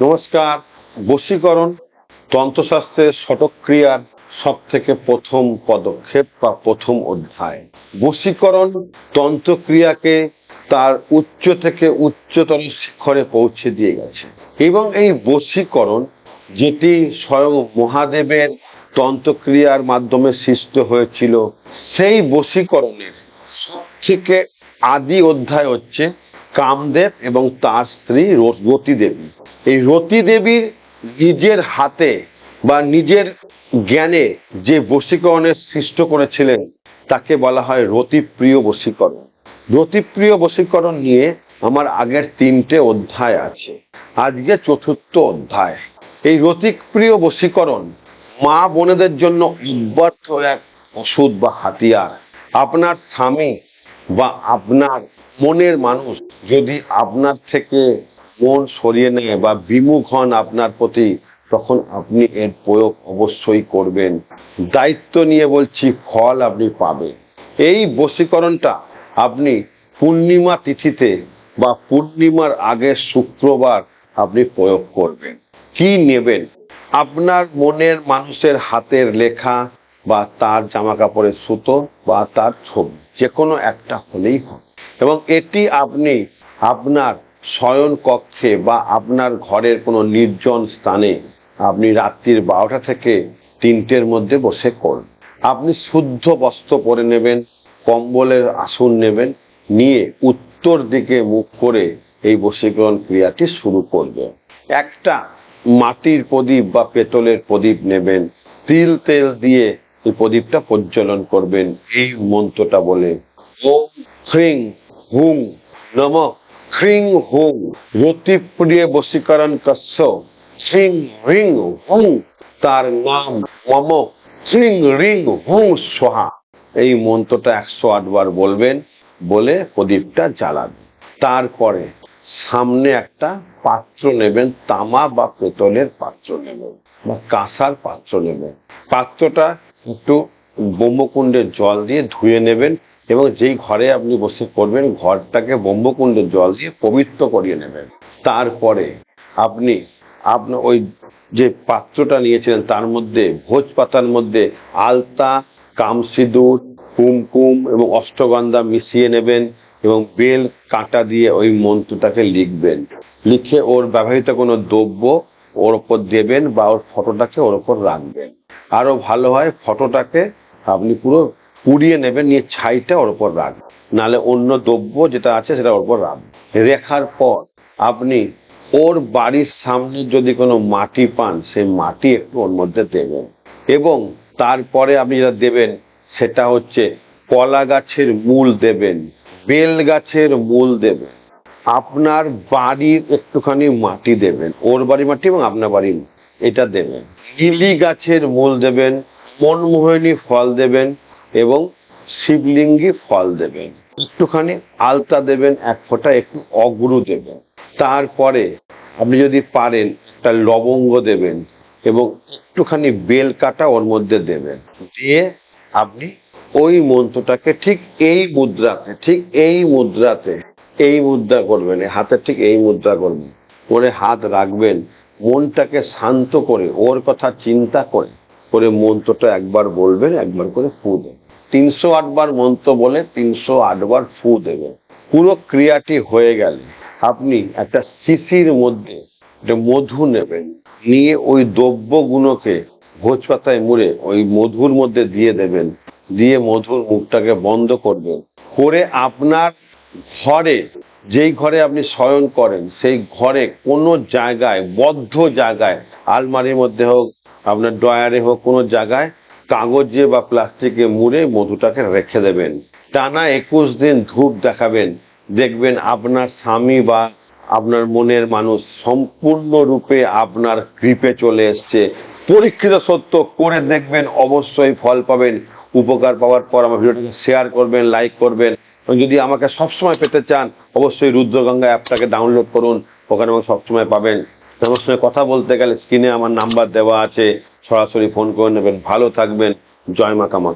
নমস্কার, বশীকরণ, তন্ত্রশাস্ত্রের শতক্রিয়ার সব থেকে প্রথম পদক্ষেপ বা প্রথম অধ্যায়। বশীকরণ তন্ত্রক্রিয়াকে তার উচ্চ থেকে উচ্চতর শিখরে পৌঁছে দিয়ে গেছে। এবং এই বশীকরণ, যেটি স্বয়ং মহাদেবের তন্ত্রক্রিয়ার মাধ্যমে সৃষ্ট হয়েছিল, সেই বশীকরণের সব থেকে আদি অধ্যায় হচ্ছে কামদেব এবং তার স্ত্রী রতি দেবী এই রতি দেবীর নিজের হাতে বা নিজের জ্ঞানে যে বশীকরণের সৃষ্ট করেছিলেন, তাকে বলা হয় রতিপ্রিয় বশীকরণ। রতিপ্রিয় বশীকরণ নিয়ে আমার আগের তিনটে অধ্যায় আছে। আজকে চতুর্থ অধ্যায়। এই রতিপ্রিয় বশীকরণ মা বোনেদের জন্য অব্যর্থ এক ওষুধ বা হাতিয়ার। আপনার স্বামী বা আপনার মনের মানুষ যদি আপনার থেকে মন সরিয়ে নেয় বা বিমুখ হন আপনার প্রতি, তখন আপনি এর প্রয়োগ অবশ্যই করবেন। দায়িত্ব নিয়ে বলছি, ফল আপনি পাবেন। এই বশীকরণটা আপনি পূর্ণিমা তিথিতে বা পূর্ণিমার আগে শুক্রবার আপনি প্রয়োগ করবেন। কি নেবেন? আপনার মনের মানুষের হাতের লেখা বা তার জামা কাপড়ের সুতো বা তার ছবি যে কোনো একটা হলেই হবে এবং এটি আপনি আপনার শয়ন কক্ষে বা আপনার ঘরের কোনো নির্জন স্থানে আপনি রাত্রির বারোটা থেকে তিনটের মধ্যে বসে করুন। আপনি শুদ্ধ বস্ত্র পরে নেবেন, কম্বলের আসন নেবেন, নিয়ে উত্তর দিকে মুখ করে এই বশীকরণ ক্রিয়াটি শুরু করবেন। একটা মাটির প্রদীপ বা পেতলের প্রদীপ নেবেন, তিল তেল দিয়ে এই প্রদীপটা প্রজ্বলন করবেন, এই মন্ত্রটা বলে। ওম হ্রিং নম। হ্রিং রতিপ্রিয় হ্রিং রিং হুং তার নাম মম। হ্রিং রিং হুং সোহা। এই মন্ত্রটা একশো আটবার বলবেন, বলে প্রদীপটা জ্বালাবেন তারপরে সামনে একটা পাত্র নেবেন, তামা বা পেতলের পাত্র নেবেন বা কাঁসার পাত্র নেবেন। পাত্রটা একটু ব্রহ্মকুণ্ডের জল দিয়ে ধুয়ে নেবেন এবং যেই ঘরে আপনি বসে করবেন ঘরটাকে ব্রহ্মকুণ্ডের জল দিয়ে পবিত্র করিয়ে নেবেন। তারপরে আপনি আপনার ওই যে পাত্রটা নিয়েছিলেন, তার মধ্যে ভোজ পাতার মধ্যে আলতা, কামসিঁদুর, কুমকুম এবং অষ্টগন্ধা মিশিয়ে নেবেন এবং বেল কাঁটা দিয়ে ওই মন্ত্রটাকে লিখবেন। লিখে ওর ব্যবহৃত কোনো দ্রব্য ওর ওপর দেবেন বা ওর ফটোটাকে ওর ওপর রাখবেন। আরও ভালো হয় ফটোটাকে আপনি পুরো পুড়িয়ে নেবেন, নিয়ে ছাইটা ওর ওপর রাখবেন। নালে অন্য দ্রব্য যেটা আছে সেটা ওর ওপর রাখবেন। রেখার পর আপনি ওর বাড়ির সামনে যদি কোনো মাটি পান, সেই মাটি একটু ওর মধ্যে দেবেন। এবং তারপরে আপনি যেটা দেবেন, সেটা হচ্ছে কলা গাছের মূল দেবেন, বেল গাছের মূল দেবেন। আপনার বাড়ির একটুখানি মাটি দেবেন, ওর বাড়ির মাটি এবং আপনার বাড়ির এটা দেবেন। লিলি গাছের মূল দেবেন, মনমোহিনী ফল দেবেন এবং শিবলিঙ্গি ফল দেবেন। একটুখানি আলতা দেবেন, এক ফোঁটা একটু অগুরু দেবেন। তারপরে আপনি যদি পারেন একটা লবঙ্গ দেবেন এবং একটুখানি বেল কাটা ওর মধ্যে দেবেন। দিয়ে আপনি ওই মন্ত্রটাকে ঠিক এই মুদ্রাতে, ঠিক এই মুদ্রাতে, এই মুদ্রা করবেন হাতের ঠিক এই মুদ্রা করবেন। করে হাত রাখবেন মনটাকে শান্ত করে, ওর কথা চিন্তা করে করে মন্ত্রটা একবার বলবেন, একবার করে ফু দেবেন। তিনশো আটবার মন্ত্র বলে তিনশো আটবার ফু দেবেন। পুরো ক্রিয়াটি হয়ে গেলে আপনি একটা শিশির মধ্যে মধু নেবেন, নিয়ে ওই দ্রব্যগুলোকে ভোজ পাতায় মুড়ে ওই মধুর মধ্যে দিয়ে দেবেন, দিয়ে মধুর মুখটাকে বন্ধ করবেন। করে আপনার ঘরে যেই ঘরে আপনি শয়ন করেন, সেই ঘরে কোনো জায়গায়, বদ্ধ জায়গায়, আলমারির মধ্যে হোক, আপনার ডয়ারে হোক, কোনো জায়গায় কাগজে বা প্লাস্টিকে মুড়ে মধুটাকে রেখে দেবেন। টানা একুশ দিন ধূপ দেখাবেন, দেখবেন আপনার স্বামী বা আপনার মনের মানুষ সম্পূর্ণরূপে আপনার কৃপে চলে এসছে। পরীক্ষিত সত্য করে দেখবেন, অবশ্যই ফল পাবেন। উপকার পাওয়ার পর আমার ভিডিওটাকে শেয়ার করবেন লাইক করবেন। এবং যদি আমাকে সবসময় পেতে চান, অবশ্যই রুদ্রগঙ্গা অ্যাপটাকে ডাউনলোড করুন। ওখানে আমাকে সবসময় পাবেন। আমার সঙ্গে কথা বলতে গেলে স্ক্রিনে আমার নাম্বার দেওয়া আছে। সরাসরি ফোন করে নেবেন। ভালো থাকবেন। জয় মা কামা